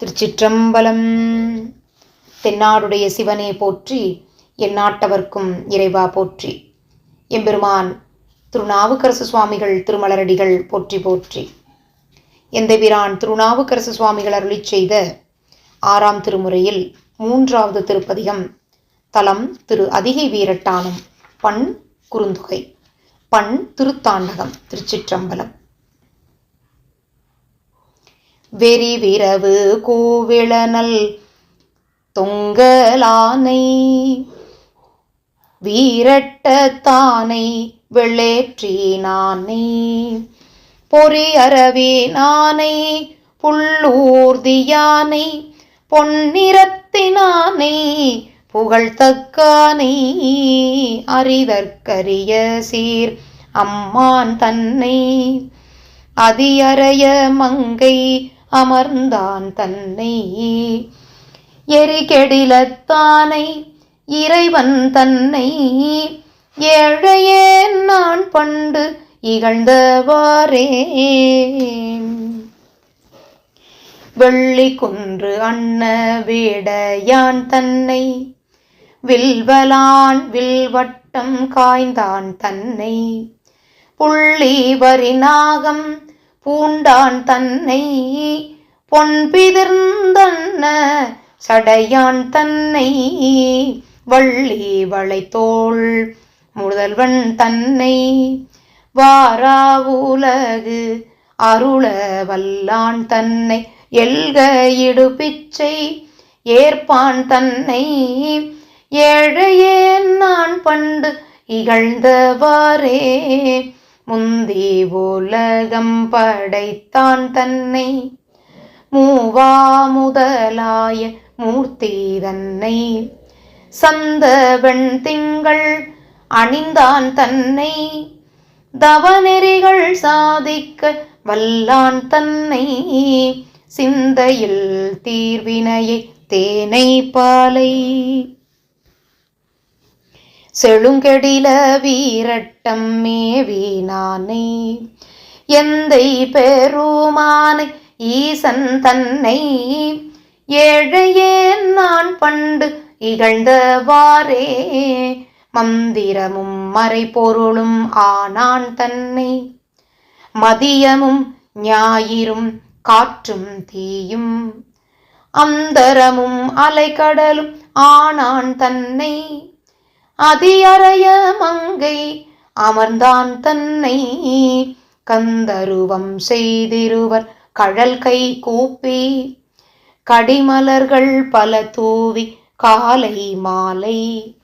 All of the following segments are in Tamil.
திருச்சிற்றம்பலம். தென்னாடுடைய சிவனே போற்றி எந்நாட்டவர்க்கும் இறைவா போற்றி. எம்பெருமான் திருநாவுக்கரசு சுவாமிகள் திருமலரடிகள் போற்றி போற்றி. எந்தபிரான் திருநாவுக்கரசு சுவாமிகள் அருளிச் செய்த ஆறாம் திருமுறையில் மூன்றாவது திருப்பதிகம் தலம் திரு அதிகை வீரட்டானம் பண் குறுந்தொகை பண் திருத்தாண்டகம் திருச்சிற்றம்பலம். வெறி விரவு கூவிளனல் தொங்கலானை. வீரட்டத்தானை வெள்ளேற்றினானை நானை. அரவி நானை புல்லூர்தியானை பொன்னிறத்தினானை புகழ்த்தக்கானை. அறிதற்கரிய சீர் அம்மான் தன்னை. அதியறைய மங்கை அமர்ந்தான் தன்னை. எரிகெடிலத்தானை இறைவன் தன்னை. ஏழையேன் நான் பண்டு இகழ்ந்தவாறே. வெள்ளி குன்று அண்ண வேடையான் தன்னை. வில்வலான் வில்வட்டம் காய்ந்தான் தன்னை. புள்ளி வரிநாகம் பூண்டான் தன்னை பொன்பிதிர்ந்தன்ன சடையான் தன்னை வள்ளி வளைத்தோள் முதல்வன் தன்னை வாரா உலகு அருள வல்லான் தன்னை எல்க இடுபிச்சை ஏற்பான் தன்னை ஏழையே நான் பண்டு இகழ்ந்தவாறே. முந்தி உலகம் படைத்தான் தன்னை. மூவா முதலாய மூர்த்தி தன்னை. சந்த திங்கள் அணிந்தான் தன்னை. தவநெறிகள் சாதிக்க வல்லான் தன்னை. சிந்தையில் தீர்வினையை தேனை பாலை. செழுங்கெடில வீரட்டம் மேவினானே எந்தை பெருமானை ஈசன் தன்னை. ஏழையேன் நான் பண்டு இகழ்ந்தவாறே. மந்திரமும் மறைபொருளும் ஆனான் தன்னை. மதியமும் ஞாயிறும் காற்றும் தீயும். அந்தரமும் அலைக்கடலும் ஆனான் தன்னை. அதியறைய மங்கை அமர்ந்தான் தன்னை. கந்தருவம் செய்திருவர் கழல் கை கூப்பி. கடிமலர்கள் பல தூவி காலை மாலை.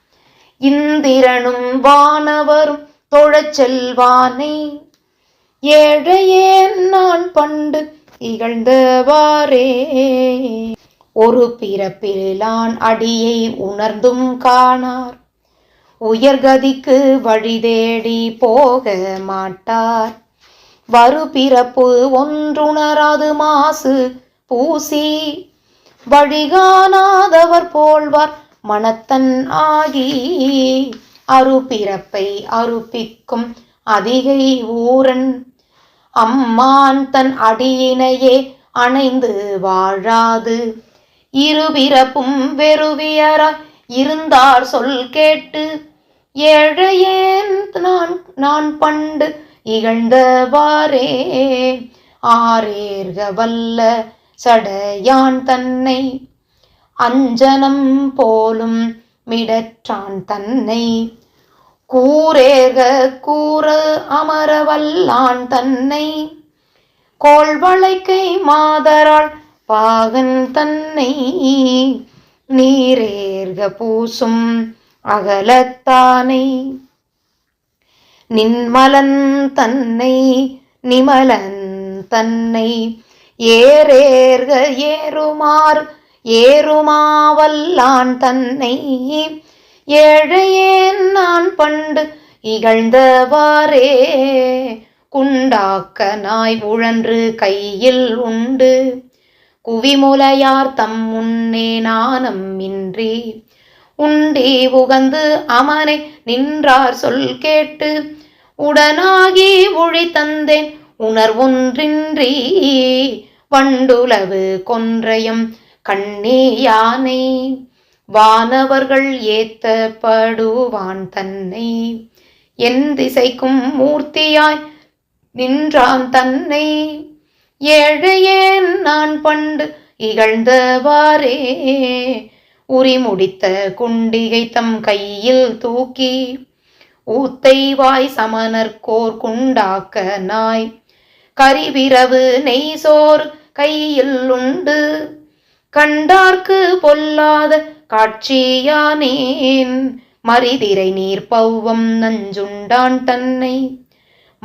இந்திரனும் வானவரும் தொழச் செல்வானை. ஏழையேன் நான் பண்டு இகழ்ந்தவாறே. ஒரு பிறப்பிலான் அடியை உணர்ந்தும் காணார். உயர்கதிக்கு வழி தேடி போக மாட்டார். வரு பிறப்பு ஒன்றுணராது மாசு பூசி வழிகாணாதவர் போல்வார் மனத்தன் ஆகி. அருபிறப்பை அருப்பிக்கும் அதிகை ஊரன் அம்மான் தன் அடியினையே அணைந்து வாழாது. இருபிறப்பும் வெறுவியராய் இருந்தார் சொல் கேட்டு ஏழையேன் நான் நான் பண்டு இகழ்ந்தவாறே? ஆரேர்க வல்ல சடையான் தன்னை அஞ்சனம் போலும் மிடற்றான் தன்னை. கூரேக கூற அமரவல்லான் தன்னை கோள்வளைக்கை மாதராள் பாகன் தன்னை. நீரேர்க பூசும் அகலத்தானை. நின்மலன் தன்னை நிமலன் தன்னை. ஏரேர்க ஏறுமார் ஏறுமாவல்லான் தன்னை. ஏழையேன் நான் பண்டு இகழ்ந்தவாறே. குண்டாக்க நாய் உழன்று கையில் உண்டு. குவிமுலையார் தம் முன்னே நாணம் இன்றி. உண்டி உகந்து அமனை நின்றார் சொல் கேட்டு உடனாகி ஒழி தந்தேன் உணர்வொன்றின்றி. வண்டுளவு கொன்றையும் கண்ணே யானை வானவர்கள் ஏத்தப்படுவான் தன்னை. என் திசைக்கும் மூர்த்தியாய் நின்றான் தன்னை. ஏழு ஏன் நான் பண்டு இகழ்ந்தவாறே? உரி முடித்த குண்டிகை தம் கையில் தூக்கி ஊத்தை வாய் சமணர்கோர் குண்டாக்க நாய். கரிவிரவு நெய் சோறு கையில் உண்டு கண்டார்க்கு பொல்லாத காட்சியானேன். மரிதிரை நீர் பௌவம் நஞ்சுண்டான் தன்னை.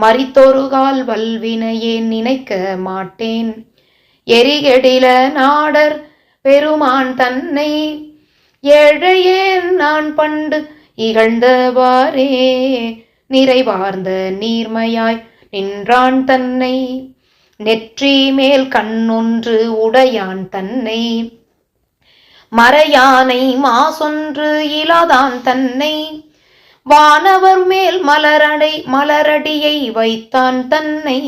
மறித்தொருகால் வல்வினையேன் நினைக்க மாட்டேன். எரிகெடில நாடர் பெருமான் தன்னை ஏழையேன் நான் பண்டு இகழ்ந்தவாறே. நிறைவார்ந்த நீர்மையாய் நின்றான் தன்னை நெற்றி மேல் கண்ணொன்று உடையான் தன்னை. மறையானை மாசொன்று இலாதான் தன்னை. வானவர் மேல் மலரடை மலரடியை வைத்தான் தன்னை.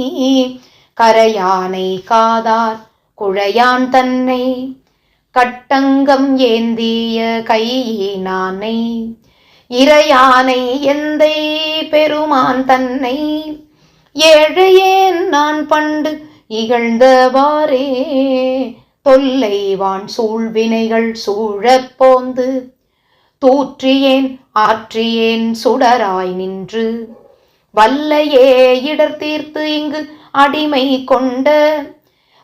கரையானை காதார் குழையான் தன்னை. கட்டங்கம் ஏந்திய கையினானை இறையானை எந்தை பெருமான் தன்னை. ஏழையேன் நான் பண்டு இகழ்ந்தவாறே? தொல்லைவான் சூழ்வினைகள் சூழப்போந்து போந்து தூற்றியேன் ஆற்றியேன் சுடராய் நின்று. வல்லையே இடர் தீர்த்து இங்கு அடிமை கொண்ட.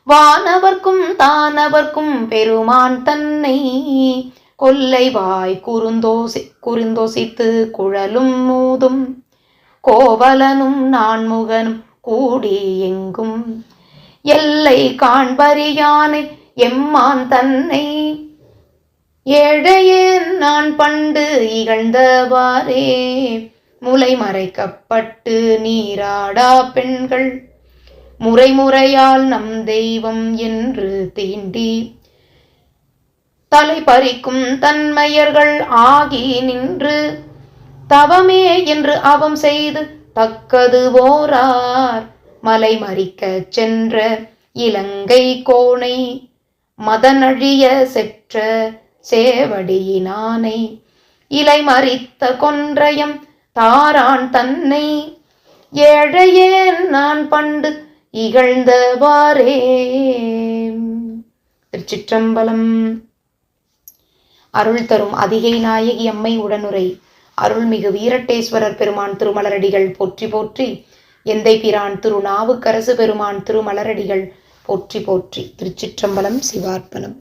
வானவர்க்கும் தானவர்க்கும் பெருமான் தன்னை. கொல்லைவாய் குறுந்தோசி குறுந்தோசித்து குழலும் மூதும் கோவலனும் நான்முகனும் கூடி எங்கும். எல்லை காண்பறியானை எம்மான் தன்னை. ஏழையேன் நான் பண்டு இகழ்ந்தவாறே. முலை மறைக்கப்பட்டு நீராடா பெண்கள். முறைமுறையால் நம் தெய்வம் என்று தீண்டி தலை பறிக்கும் தன்மையர்கள் ஆகி நின்று தவமே என்று அவம் செய்து தக்கது ஓரார். மலை மறிக்கச் சென்ற இலங்கை கோணை மதனழிய செற்ற சேவடியினானை. இலை மறித்த கொன்றையம் தாரான் தன்னை. ஏழையேன் நான் பண்டு இகழ்ந்தவாறே. திருச்சிற்றம்பலம். அருள் தரும் அதிகை நாயகி அம்மை உடனுரை. அருள்மிகு வீரட்டேஸ்வரர் பெருமான் திருமலரடிகள் போற்றி போற்றி. எந்தை பிரான் திருநாவுக்கரசு பெருமான் திருமலரடிகள் போற்றி போற்றி. திருச்சிற்றம்பலம் சிவார்ப்பணம்.